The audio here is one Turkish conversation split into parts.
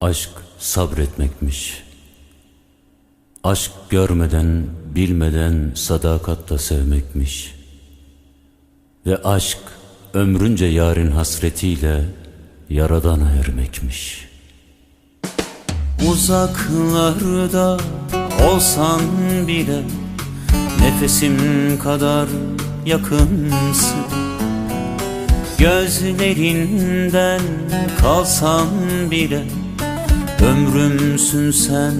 Aşk sabretmekmiş. Aşk görmeden, bilmeden sadakatta sevmekmiş. Ve aşk ömrünce yarın hasretiyle yaradana ermekmiş. Uzaklarda olsan bile nefesim kadar yakınsın. Gözlerinden kalsam bile Ömrümsün sen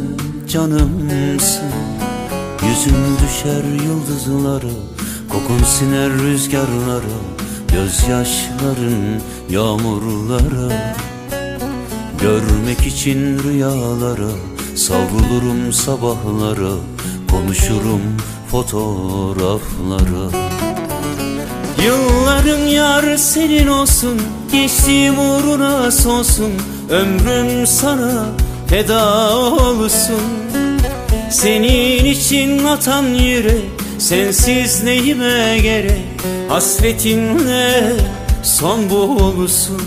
canımsın. Yüzün düşer yıldızlara Kokun siner rüzgarlara Gözyaşların yağmurlara Görmek için rüyalara Savrulurum sabahlara Konuşurum fotoğraflara. Yılların yar senin olsun Geçtiğim uğruna solsun Ömrüm sana feda olsun. Senin için atan yürek Sensiz neyime gerek? Hasretinle son bulsun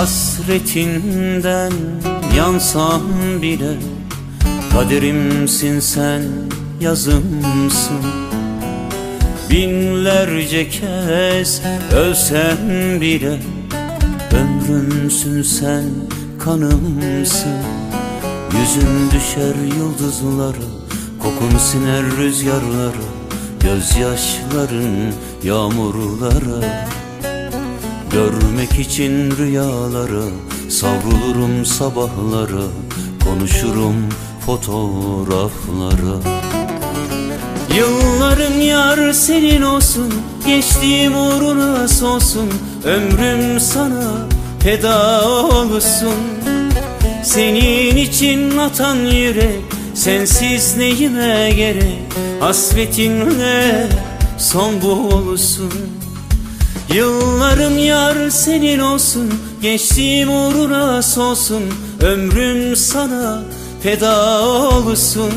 Hasretinden yansam bile Kaderimsin sen yazımsın. Binlerce kez ölsem bile Ömrümsün sen kanımsın. Yüzün düşer yıldızlara Kokun siner rüzgarlara Gözyaşların yağmurlara Görmek için rüyalara Savrulurum sabahlara Konuşurum fotoğraflara Yılların yar senin olsun Geçtiğim uğruna solsun Ömrüm sana feda olsun. Senin için atan yürek Sensiz neyime gerek? Hasretinle son bulsun Yıllarım yar senin olsun Geçtiğim uğruna solsun Ömrüm sana feda olsun.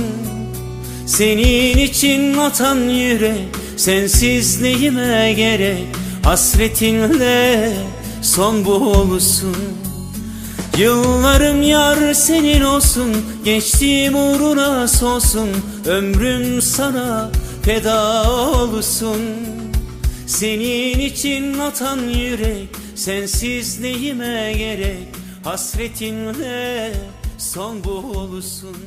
Senin için atan yürek Sensiz neyime gerek Hasretinle son bulsun Yıllarım yar senin olsun Geçtiğim uğruna solsun Ömrüm sana feda olsun senin için atan yürek Sensiz neyime gerek. Hasretinle son bulsun